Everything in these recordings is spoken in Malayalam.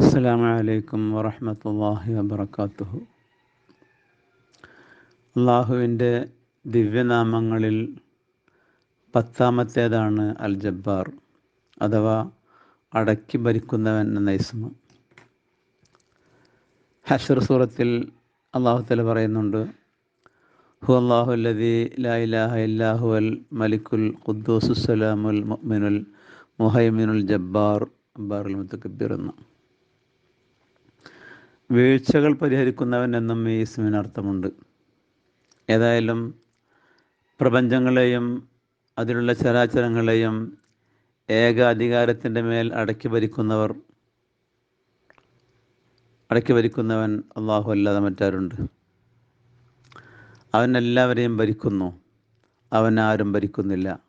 അസ്സാം വലൈക്കും വറഹമത്തല്ലാഹി വബർക്കാത്തുഹു അള്ളാഹുവിന്റെ ദിവ്യനാമങ്ങളിൽ പത്താമത്തേതാണ് അൽ ജബ്ബാർ അഥവാ അടക്കി ഭരിക്കുന്നവൻ എന്ന ഇസ്മ ഹഷർ സൂറത്തിൽ അള്ളാഹു തല പറയുന്നുണ്ട് ഹു അള്ളാഹു അല്ലദി ലാ ഇലാഹ ഇല്ലാഹു അൽ മലിക്കുൽ ഖുദ്ദൂസുസലാമുൽ മുഅ്മിനുൽ മുഹൈമിനുൽ ജബ്ബാർ അബ്ബാറുൽ മുത്തക്കബിർ എന്ന. വീഴ്ചകൾ പരിഹരിക്കുന്നവൻ എന്നും ഈ ഇസ്മിന് അർത്ഥമുണ്ട്. ഏതായാലും പ്രപഞ്ചങ്ങളെയും അതിലുള്ള ചരാചരങ്ങളെയും ഏക അധികാരത്തിന്റെ മേൽ അടക്കി ഭരിക്കുന്നവർ അടക്കി ഭരിക്കുന്നവൻ അള്ളാഹു അല്ലാതെ മറ്റാരുണ്ട്. അവൻ എല്ലാവരെയും ഭരിക്കുന്നു. അവൻ ആരും ഭരിക്കുന്നില്ല.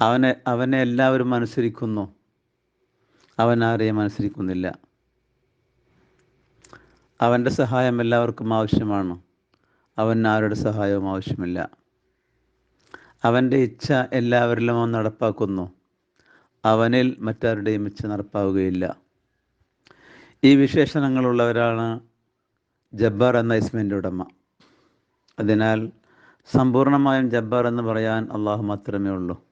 അവനെ അവനെ എല്ലാവരും അനുസരിക്കുന്നു. അവൻ ആരെയും അനുസരിക്കുന്നില്ല. അവന്റെ സഹായം എല്ലാവർക്കും ആവശ്യമാണ്. അവൻ ആരുടെ സഹായവും ആവശ്യമില്ല. അവന്റെ ഇച്ഛ എല്ലാവരിലും അവൻ നടപ്പാക്കുന്നു. അവനിൽ മറ്റാരുടെയും ഇച്ഛ നടപ്പാവുകയില്ല. ഈ വിശേഷണങ്ങളുള്ളവരാണ് ജബ്ബാർ എന്ന ഇസ്മിന്റെ ഉടമ. അതിനാൽ സമ്പൂർണമായും ജബ്ബാർ എന്ന് പറയാൻ അള്ളാഹു മാത്രമേ ഉള്ളൂ.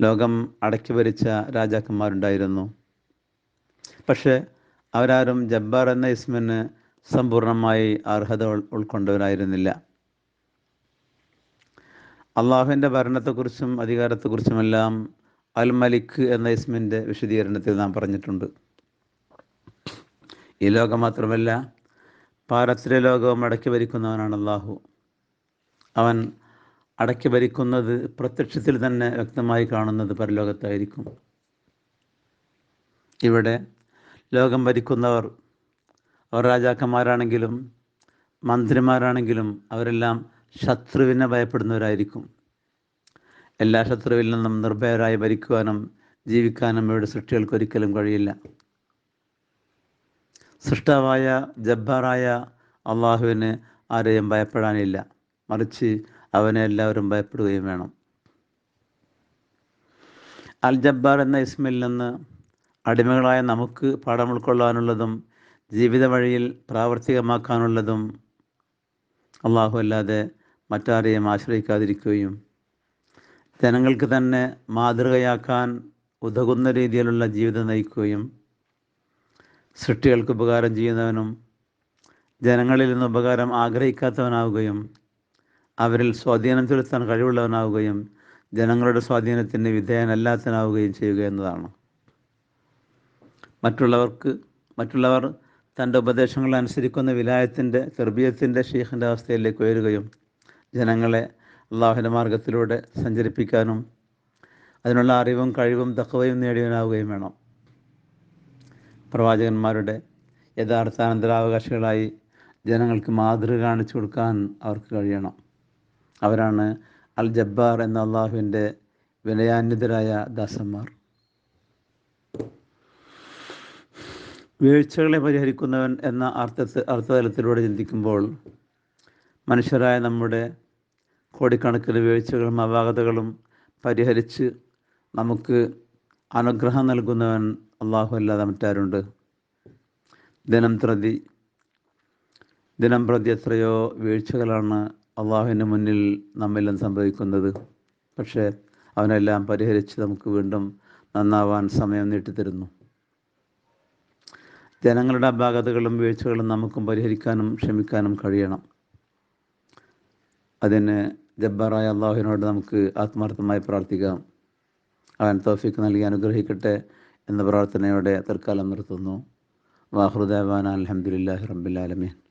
ലോകം അടക്കി ഭരിച്ച രാജാക്കന്മാരുണ്ടായിരുന്നു. പക്ഷേ അവരാരും ജബ്ബാർ എന്ന ഇസ്മിന് സമ്പൂർണമായി അർഹത ഉൾക്കൊണ്ടവരായിരുന്നില്ല. അള്ളാഹുവിന്റെ ഭരണത്തെക്കുറിച്ചും അധികാരത്തെക്കുറിച്ചുമെല്ലാം അൽ മലിക് എന്ന ഇസ്മിന്റെ വിശദീകരണത്തിൽ നാം പറഞ്ഞിട്ടുണ്ട്. ഈ ലോകം മാത്രമല്ല പാരത്രി ലോകവും അടക്കി ഭരിക്കുന്നവനാണ് അള്ളാഹു. അവൻ അടക്കി ഭരിക്കുന്നത് പ്രത്യക്ഷത്തിൽ തന്നെ വ്യക്തമായി കാണുന്നത് പരലോകത്തായിരിക്കും. ഇവിടെ ലോകം ഭരിക്കുന്നവർ അവർ രാജാക്കന്മാരാണെങ്കിലും മന്ത്രിമാരാണെങ്കിലും അവരെല്ലാം ശത്രുവിനെ ഭയപ്പെടുന്നവരായിരിക്കും. എല്ലാ ശത്രുവിൽ നിന്നും നിർഭയരായി ഭരിക്കുവാനും ജീവിക്കാനും ഇവരുടെ സൃഷ്ടികൾക്ക് ഒരിക്കലും കഴിയില്ല. സൃഷ്ടാവായ ജബ്ബാറായ അള്ളാഹുവിന് ആരെയും ഭയപ്പെടാനില്ല. മറിച്ച് അവനെ എല്ലാവരും ഭയപ്പെടുകയും വേണം. അൽ ജബ്ബാർ എന്ന ഇസ്മിൽ നിന്ന് അടിമകളായ നമുക്ക് പാഠം ഉൾക്കൊള്ളാനുള്ളതും ജീവിത വഴിയിൽ പ്രാവർത്തികമാക്കാനുള്ളതും അള്ളാഹു അല്ലാതെ മറ്റാരെയും ആശ്രയിക്കാതിരിക്കുകയും ജനങ്ങൾക്ക് തന്നെ മാതൃകയാക്കാൻ ഉതകുന്ന രീതിയിലുള്ള ജീവിതം നയിക്കുകയും സൃഷ്ടികൾക്ക് ഉപകാരം ചെയ്യുന്നവനും ജനങ്ങളിൽ നിന്ന് ഉപകാരം ആഗ്രഹിക്കാത്തവനാവുകയും അവരിൽ സ്വാധീനം ചെലുത്താൻ കഴിവുള്ളവനാവുകയും ജനങ്ങളുടെ സ്വാധീനത്തിന് വിധേയനല്ലാത്തനാവുകയും ചെയ്യുക എന്നതാണ്. മറ്റുള്ളവർക്ക് മറ്റുള്ളവർ തന്റെ ഉപദേശങ്ങൾ അനുസരിക്കുന്ന വിലായത്തിന്റെ തെർബിയത്തിന്റെ ഷെയ്ഖിന്റെ അവസ്ഥയിലേക്ക് ഉയരുകയും ജനങ്ങളെ അള്ളാഹുവിന്റെ മാർഗത്തിലൂടെ സഞ്ചരിപ്പിക്കാനും അതിനുള്ള അറിവും കഴിവും തക്കവയും നേടിയവനാവുകയും വേണം. പ്രവാചകന്മാരുടെ യഥാർത്ഥ അനന്തരാവകാശികളായി ജനങ്ങൾക്ക് മാതൃക കാണിച്ചു കൊടുക്കാൻ അവർക്ക് കഴിയണം. അവരാണ് അൽ ജബ്ബാർ എന്ന അള്ളാഹുവിന്റെ വിനയാന്യതരായ ദാസന്മാർ. വീഴ്ചകളെ പരിഹരിക്കുന്നവൻ എന്ന അർത്ഥത്തിൽ അർത്ഥതലത്തിലൂടെ ചിന്തിക്കുമ്പോൾ മനുഷ്യരായ നമ്മുടെ കോടിക്കണക്കിന് വീഴ്ചകളും അപാകതകളും പരിഹരിച്ച് നമുക്ക് അനുഗ്രഹം നൽകുന്നവൻ അള്ളാഹു അല്ലാതെ മറ്റാരുണ്ട്? ദിനം പ്രതി ദിനം പ്രതി എത്രയോ വീഴ്ചകളാണ് അള്ളാഹുവിന്റെ മുന്നിൽ നമ്മെല്ലാം സംഭവിക്കുന്നത്. പക്ഷേ അവനെല്ലാം പരിഹരിച്ച് നമുക്ക് വീണ്ടും നന്നാവാൻ സമയം നീട്ടിത്തരുന്നു. ജനങ്ങളുടെ അപാകതകളും വീഴ്ചകളും നമുക്കും പരിഹരിക്കാനും ക്ഷമിക്കാനും കഴിയണം. അതിന് ജബ്ബാറായ അള്ളാഹുവിനോട് നമുക്ക് ആത്മാർത്ഥമായി പ്രാർത്ഥിക്കാം. അവൻ തോഫിക്ക് നൽകി അനുഗ്രഹിക്കട്ടെ എന്ന പ്രാർത്ഥനയോടെ തൽക്കാലം നിർത്തുന്നു. വാഹൃദേവാൻ അലഹമുല്ലാഹി റബ്ബിലാലമീൻ